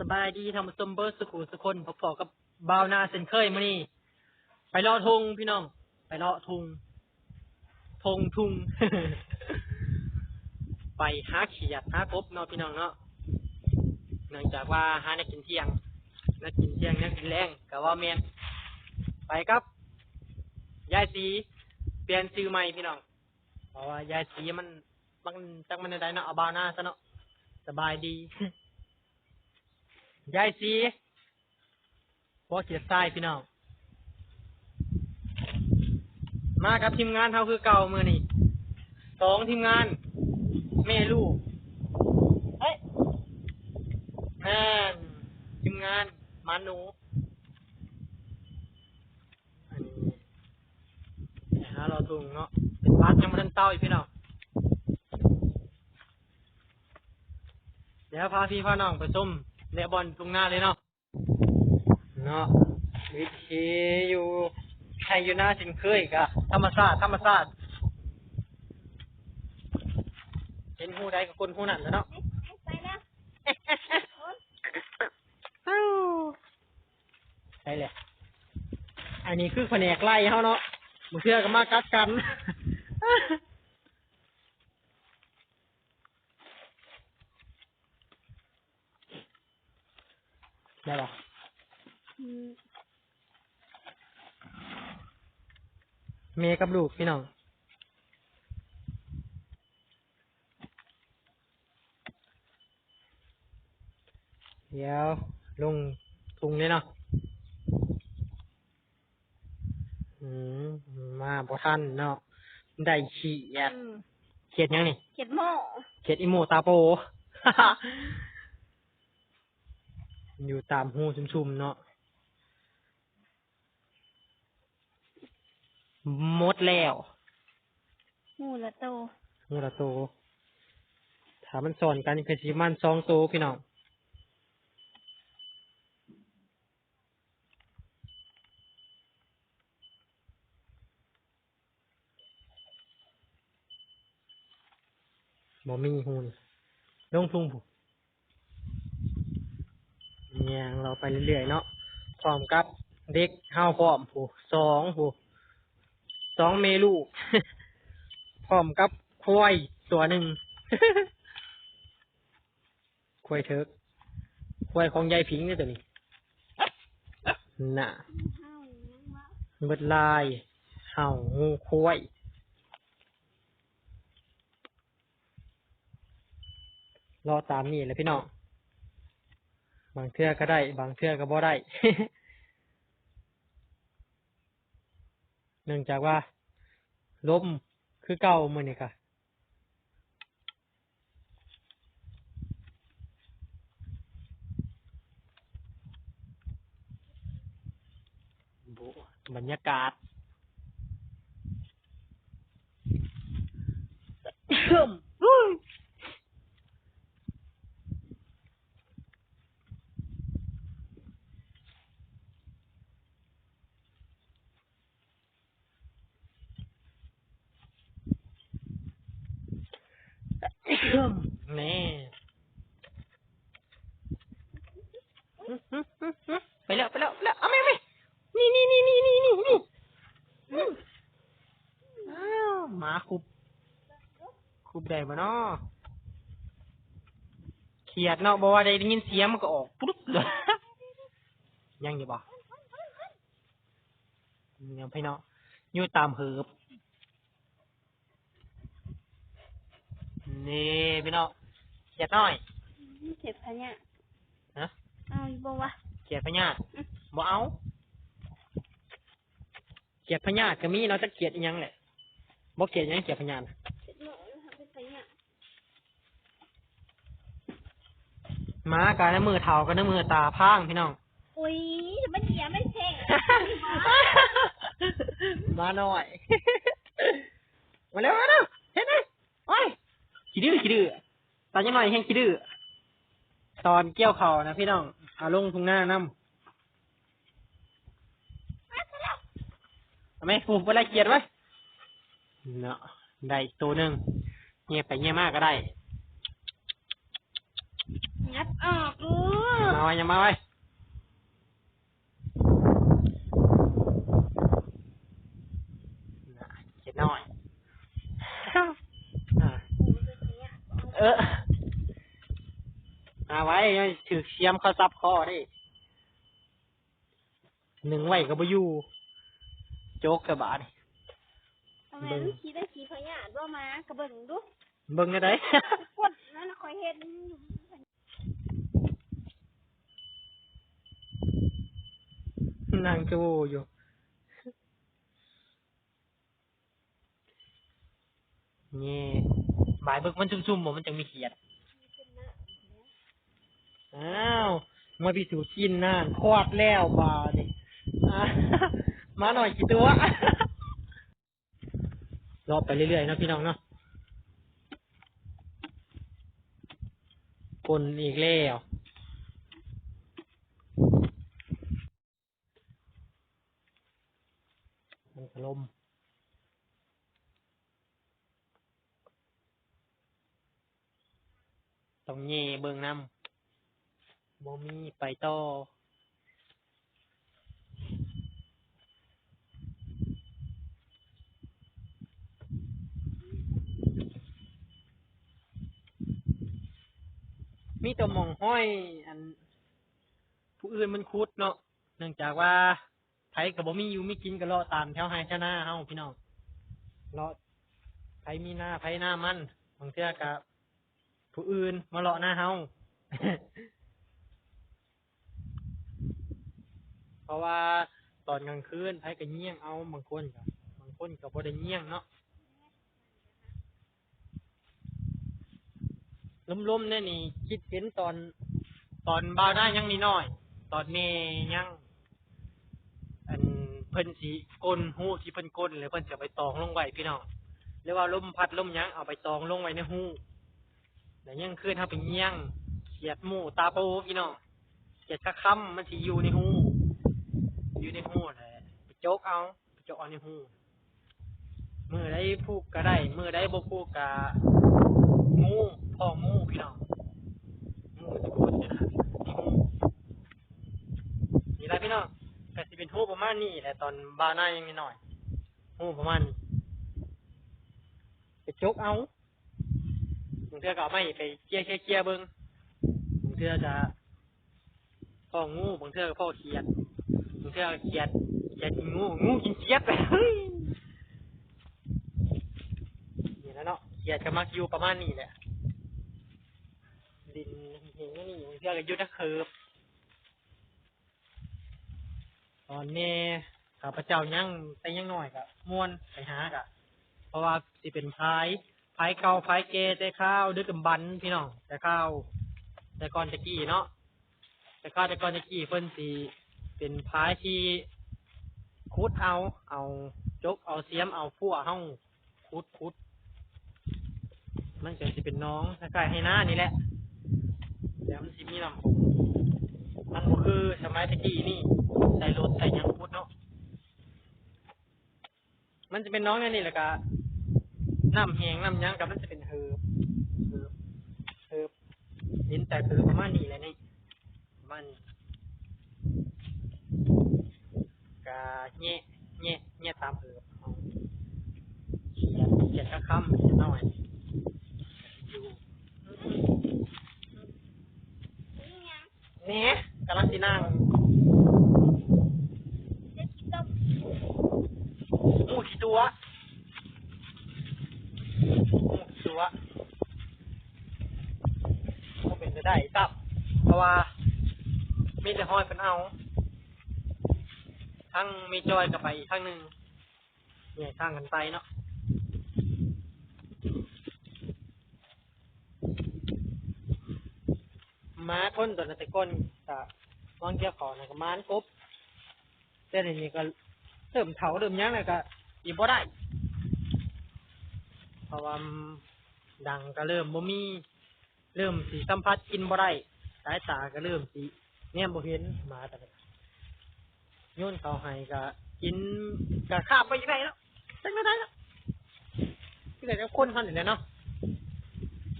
สบายดีทำมาสมเบิร์สุขุสุคนพอๆกับบ่าวนาเซนเคยมานี่ไปเลาะทุงพี่น้อง ไปเลาะทุงทงทุง ไปหาเขียดหากบเนาะพี่น้องเนาะเนื่องจากว่าหาในกินเที่ยงนักกินเที่ยงนักกินแรงก็ว่าแมนไปครับยายสีเปลี่ยนชื่อใหม่พี่น้องเพราะว่ายายสีมันมันจักมันได้เนาะเอาบาวนาซะเนาะสบายดี ยายสีพวกเขียดทรายพี่น้อง มากับทีมงานเท่าคือเก่ามือนี่สองทีมงาน แม่ลูกเฮ้ยนั่ทีมงานมาหนูอันนี้นะฮะเราถุงเนาะเป็นพัดยังไม่ทันเต้าอีกพี่น้องเดี๋ยวพาพี่พาน้องไปส้ม เลบอลตรงหน้าเลยเนาะเนาะวิธีอยู่ใครอยู่หน้าสินเคยกะธรรมศาสตร์ธรรมศาสตร์เห็นหูใดกับคนหูนั่นแหล้วเนาะไปแล้วใช่เลยอันนี้คือแผนกไล่เขาเนาะมือเชื่อก็มากัดกัน ได้ปะเมย์กับลูกพี่น้องเดี๋ยวลงทุงเลยเนาะอืมมาบ่ทันเนาะได้ขี้แยดเขียดยังนี่เขียดหม้อเขียดอีโมตาโป อยู่ตามหูชุมๆเนาะหมดแล้วหมูละโตหูละโตถ้ามันสอนกันคือสิมันสองโตพี่น้องบ่มีหูนี่ลงทุ่งผู้ เนี่ยเราไปเรื่อยๆเนาะพร้อมกับเด็กเฮาพร้อมผู้สองผู้สองเมลูกพร้อมกับควายตัวหนึ่งควายเถิกควายของยายผิงนี่ตัวนี้น่ะข้าวยังวะเบิดลายเห่างูควายรอตามนี่แหละพี่น้อง บางเทื่อก็ได้ บางเทื่อก็บ่ได้ เนื่องจากว่าลมคือเก่ามือนี่ค่ะบรรยากาศ แน่ไปแล้วไปแล้วไปแล้วเอาไม่ไม่นี่นี่นี่นี่นี่นี่นี่อืมอ้าวหมาคุบคุบได้ปะเนาะเขียดเนาะบอกว่าได้ยินเสียงมันก็ออกปุ๊บเลยยังอยู่บ่ยังพี่เนาะอยู่ตามเหิบ นี่พี่น้องเขียดน้อยเขียดพะเนี่ยฮะ เอาอีกบ่วะเขียดพญาตบ่เอาเขียดพญาตก็มีเนาะจะเขียดอีหยังแหละบ่เขียดอีหยังเขียดพญาตน่ะเขียดหม้อนะคะเป็นพะเนี่ยหมากันน้ำมือเท่ากันน้ำมือตาพร่างพี่น้อง อุ้ยจะไม่เสียไม่เท่งมาหน่อย มาเร็วมาเร็วเห็นไหมโอ้ย ขี้ดื้อขี้ดื้อตอนยังหน่อยแห้งขี้ดื้อตอนเกี่ยวเข่านะพี่น้องเอาลงทุ่งหน้าน้ำเอาไหมฟูไปไล่เกียดไว้เนาะได้อีกตัวหนึ่งเงียบไปเงียบมากก็ได้งัดออกลูกน้อยไว้อย่ามาไว้น่ะเจ็ดน้อย อะ มันเป็นอย่างเงี้ย เออมาไว้ยัง ถือเสียมเข้าซับคอดิหนึ่งไว้กับบอยู่โจกกระบาดทำไมมันขี่ได้ขี่พญาบ่มากระเบิ่งดูเบิ่งได้กดนั่นน่ะคอยเฮ็ดนั่งจูอยู่นี่บายเบิกมันซุ่มๆบ่มันจังมีเขียด อ้าว มาพิสูจน์กินน่านคลอดแล้วบาดิอะมาหน่อยกี่ตัว รอบไปเรื่อยๆนะพี่น้องเนาะปนอีกแล้วมันถล่มต้องเย่เบิ่งน้ำ บ่มีไปต่อมีแตัวหมองห้อย อัน ผู้อื่นมันคุดเนาะเนื่องจากว่าไผกับบ่มีอยู่มีกินก็เลาะตามแถวไฮชนะเฮาพี่น้องเลาะไผมีหน้าไผหน้ามันบางเทื่อกับผู้อื่นมาเลาะหน้าเฮา เพ ราะว่าตอนกลางคืนไผก็เงี่ยงเอาบางคนกับบางคนก็บ่ได้เงี่ยงเนาะล้มๆเนี่ยนี่คิดเห็นตอนตอนบ่าวได้ยังน้อย ตอนแม่ยังอันเพิ่นสิกลนหูที่เพิ่นกลนแล้วเพิ่นจะเอาไปตองลงไว้พี่น้องหรือว่าลมพัดลมยังเอาไปตองลงไว้ในหูแล้วยังคืนเฮาไปเงี่ยงเขียดหมูตาโปพี่น้องเขียดคักค่ำมันสิอยู่ในหูอยู่ในหูแหละไปโจกเอาไปโจกเอาในหูมือได้ผูกก็ได้ มือได้บ่ผูกก็งูพ่องูพี่น้องงูจะพูดจะนี่ละพี่น้องก็สิเป็นหูประมาณนี้แหละตอนบาวหน้ายังนิดหน่อยหูประมาณนี้ไปจกเอาบางเทื่อก็ไม่ไปเกี้ยเกี้ยเกี้ยเบิ้งบางเทื่อจะพ่องูบางเทื่อก็พ่อเขียดบางเทื่อเขียด เขียดกินงูงูกินเขียดเฮ้ยนี่แล้วเนาะเขียดก็มักอยู่ประมาณนี้แหละดินเห็นนี่เทื่อก็อยุดตะเคิบตอนนี้ข้าพเจ้ายังแต่ยังน้อยกะม่วนไปหากะ เพราะว่าสิเป็นพายพายเก่าพายเกแต่ข้าวดึกดำบันพี่น้องแต่ข้าวแต่ก่อนตะกี้เนาะแต่ข้าวแต่ก่อนตะกี้เพิ่นสิเป็นพายที่ คุดเอา เอาจกเอาเสียมเอาพั่วเฮาคุดคุดมันก็สิเป็นน้องคล้ายๆให้หน้านี่แหละแล้วมันสิมีลำโพงมันก็คือสมัยตะกี้นี่ ใส่รถใส่ยังพุดเนาะมันจะเป็นน้องนั่นนี่แหละกะน้ำแหงน้ำยังกับมันจะเป็นเฮิบเฮิบเฮิบยินแต่คือประมาณนี้แหละนี่ประมันกะ แง่แง่แง่ตามเฮิบเอาเขียนเขียนข้าคำเขียนหน่อยอยู่เนี่ยกำลังสินั่งหมูกี่ตัวหมูกี่ตัวก็เป็นจะได้ตับ เพราะว่ามีแต่ห้อยเป็นเอา ทั้งมีจอยกับไปอีกข้างหนึ่งเนี่ยข้างกันไปเนาะม้าคนตัวนั้นต่ก้นกะวางเกี่ยวขอนะก็ม้านกบแต่เลยวนี้ก็เริ่มเถาเริ่มยังเลยก็อีบ่ได้เพราะว่ามดังก็เริ่มบ่มีเริ่มสีสัมผัสกินบ่ได้สายตาก็เริ่มสีเนี่ยบ่เห็นหมาแต่ โยนเขาให้ก็กินก็ข้ามไปยังไงแล้วจังไม่ได้แล้วที่ไหนจะคนเขาเนี่ยเนาะ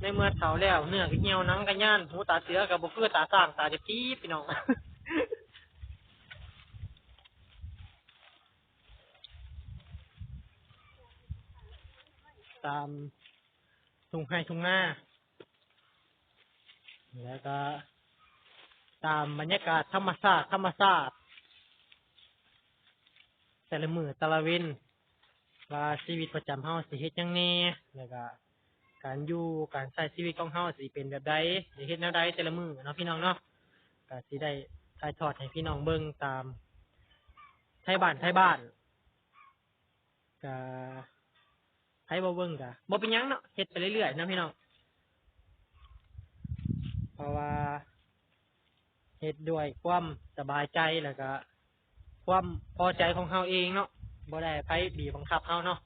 ในเมื่อเฒ่าแล้วเนื้อก็เหี่ยวหนังก็ย่านหูตาเสือก็บ่คือตาสร้างตาเจ็บจี๊ดพี่น้องตามทุ่งไร่ทุ่งนาแล้วก็ตามบรรยากาศธรรมชาติธรรมชาติ แต่ละมือแต่ละเวินว่าชีวิตประจำเฮาสิเฮ็ดหยังแน่แล้วก็การอยู่การใช้ชีวิตของเฮาสิเป็นแบบใดสิเฮ็ดแนวใดแต่ละมือเนาะพี่น้องเนาะก็สิได้ถ่ายทอดให้พี่น้องเบิ่งตามไทยบ้านไทยบ้านก็ไผบ่เบิ่งก็บ่เป็นหยังเนาะเฮ็ดไปเรื่อยๆนะพี่น้องเพราะว่าเฮ็ดด้วยความสบายใจแล้วก็ ความพอใจของเฮาเองเนาะบ่ได้ไผบีบบังคับเฮาเนาะ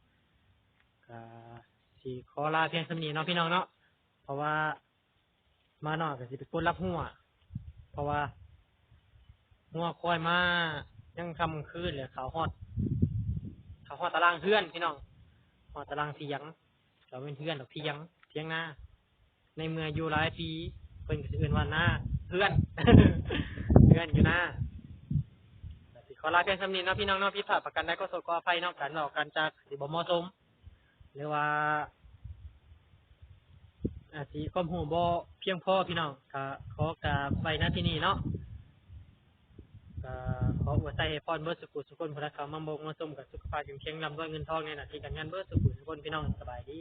ก็สิขอลาเพียงสำนีเนาะพี่น้องเนาะเพราะว่ามาเนาะก็สิเป็นคนรับหัวเพราะว่าหัวคอยมายังคำคืนเลยเขาฮอดเขาฮอดตารางเพื่อนพี่น้องฮอดตารางเสียงเราเป็นเพื่อนดอกเทียงเทียงหน้า ในเมื่ออยู่หลายปีเพิ่นก็สิเอิ้นว่าหน้าเพื่อนเพื่อนอยู่หน้า ขอลาเพียงสำนีเนาะพี่น้องเนาะพี่ผ่าประกันได้ก็สดก็อภัยเนอกกันหลอกกันจากสิบ่เหมาะสมหรือว่าอาจสิความหูบ่เพียงพอพี่น้องก็ขอกราบไปณที่นี่เนาะก็ขออวยใจให้พรเบิดสุขุสุขคนพระเขามาบงมาสมกับสุขภาพอยู่เคียงลำด้วยเงินทองในหน้าที่การงานเบิดสุขุสุขคนพี่น้องสบายดี